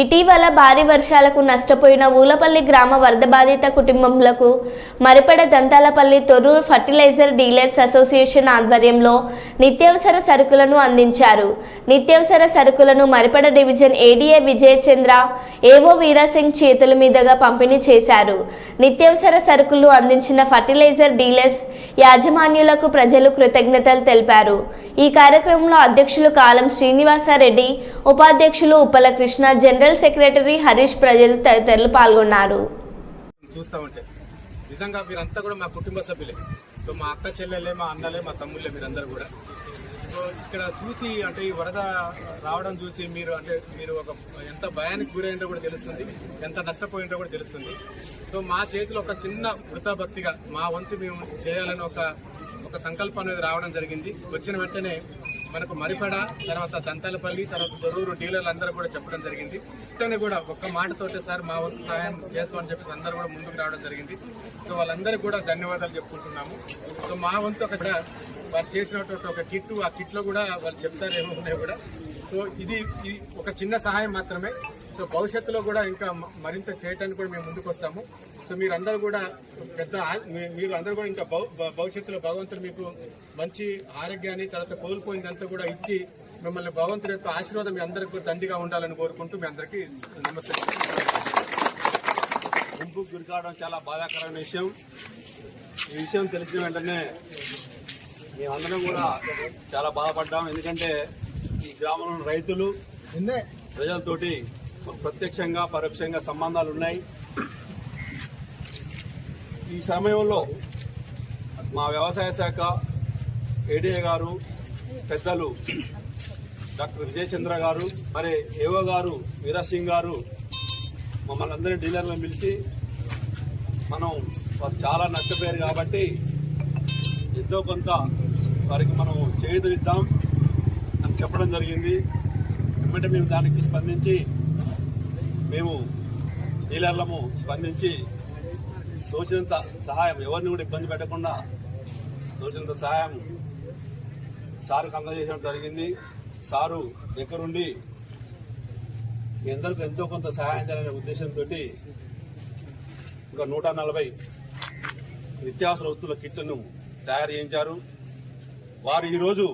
ఇటీవల భారీ వర్షాలకు నష్టపోయిన ఊలపల్లి గ్రామ వరద బాధిత కుటుంబములకు Maripeda Dantalapalli Thorrur fertilizer dealers association ఆధ్వర్యంలో నిత్యావసర సరుకులను అందించారు. నిత్యావసర సరుకులను మరిపడ డివిజన్ ఏడీఏ విజయచంద్ర ఏవో వీరాసింగ్ చేతుల మీదుగా పంపిణీ చేశారు. నిత్యావసర సరుకులు అందించిన ఫర్టిలైజర్ డీలర్స్ యాజమాన్యులకు ప్రజలు కృతజ్ఞతలు తెలిపారు. ఈ కార్యక్రమంలో అధ్యక్షులు కాలం శ్రీనివాసారెడ్డి ఉపాధ్యక్షులు ఉప్పల కృష్ణ జనరల్ సెక్రటరీ హరీష్ ప్రజలు తదితరులు పాల్గొన్నారు. చూస్తూ ఉంటే. నిజంగా మీరంతా కూడా మా కుటుంబ సభ్యులే. సో మా అక్క చెల్లెలే మా అన్నలే మా తమ్ముళ్ళే మీరందరూ కూడా. సో ఇక్కడ చూసి అంటే ఈ వరద రావడం చూసి మీరు అంటే మీరు ఒక ఎంత భయానికి గురైందో కూడా తెలుస్తుంది. ఎంత నష్టపోయిందో కూడా తెలుస్తుంది. సో మా చేతిలో ఒక చిన్న వృతాభక్తిగా మా వంతు మేము చేయాలని ఒక ఒక సంకల్పం అనేది రావడం జరిగింది. వచ్చిన వెంటనే మనకు మరిపడ తర్వాత దంతాలపల్లి తర్వాత దొరూరు డీలర్లు అందరూ కూడా చెప్పడం జరిగింది. ఇతను కూడా ఒక్క మాటతోటే సార్ మా వంతు సహాయం చేస్తామని చెప్పేసి అందరూ కూడా ముందుకు రావడం జరిగింది. సో వాళ్ళందరికీ కూడా ధన్యవాదాలు చెప్పుకుంటున్నాము. సో మా వంతు అక్కడ వారు చేసినటువంటి ఒక కిట్ ఆ కిట్లో కూడా వాళ్ళు చెప్తారేమో ఉన్నాయి కూడా. సో ఇది ఇది ఒక చిన్న సహాయం మాత్రమే. సో భవిష్యత్తులో కూడా ఇంకా మరింత చేయడానికి కూడా మేము ముందుకు వస్తాము సో మీరందరూ కూడా పెద్ద మీరు అందరూ కూడా ఇంకా భవిష్యత్తులో భగవంతుడు మీకు మంచి ఆరోగ్యాన్ని తర్వాత కోల్పోయిందంతా కూడా ఇచ్చి మిమ్మల్ని భగవంతుడి యొక్క ఆశీర్వాదం మీ అందరికీ కూడా దండిగా ఉండాలని కోరుకుంటూ మీ అందరికీ నమస్తే. గుంపుకు గురికావడం చాలా బాధాకరమైన విషయం. ఈ విషయం తెలిసిన వెంటనే మేమందరం కూడా చాలా బాధపడ్డాం. ఎందుకంటే ఈ గ్రామంలో రైతులు ప్రజలతోటి ప్రత్యక్షంగా పరోక్షంగా సంబంధాలు ఉన్నాయి. ఈ సమయంలో మా వ్యవసాయ శాఖ ఏడీఏ గారు పెద్దలు డాక్టర్ విజయచంద్ర గారు మరి ఏవో గారు వీరాసింగ్ గారు మమ్మల్ని అందరినీ డీలర్లను పిలిచి మనం వారు చాలా నష్టపోయారు కాబట్టి ఎంతో కొంత వారికి మనం చేయుదిద్దాం అని చెప్పడం జరిగింది. వెంబటే మేము దానికి స్పందించి మేము డీలర్లము స్పందించి తోచినంత సహాయం ఎవరిని కూడా ఇబ్బంది పెట్టకుండా తోచినంత సహాయం సారుకు అందజేయడం జరిగింది. సారు దగ్గరుండి మీ అందరికి ఎంతో కొంత సహాయం చేయాలనే ఉద్దేశంతో ఒక నూట నలభై నిత్యావసర వస్తువుల కిట్లను తయారు చేయించారు. వారు ఈరోజు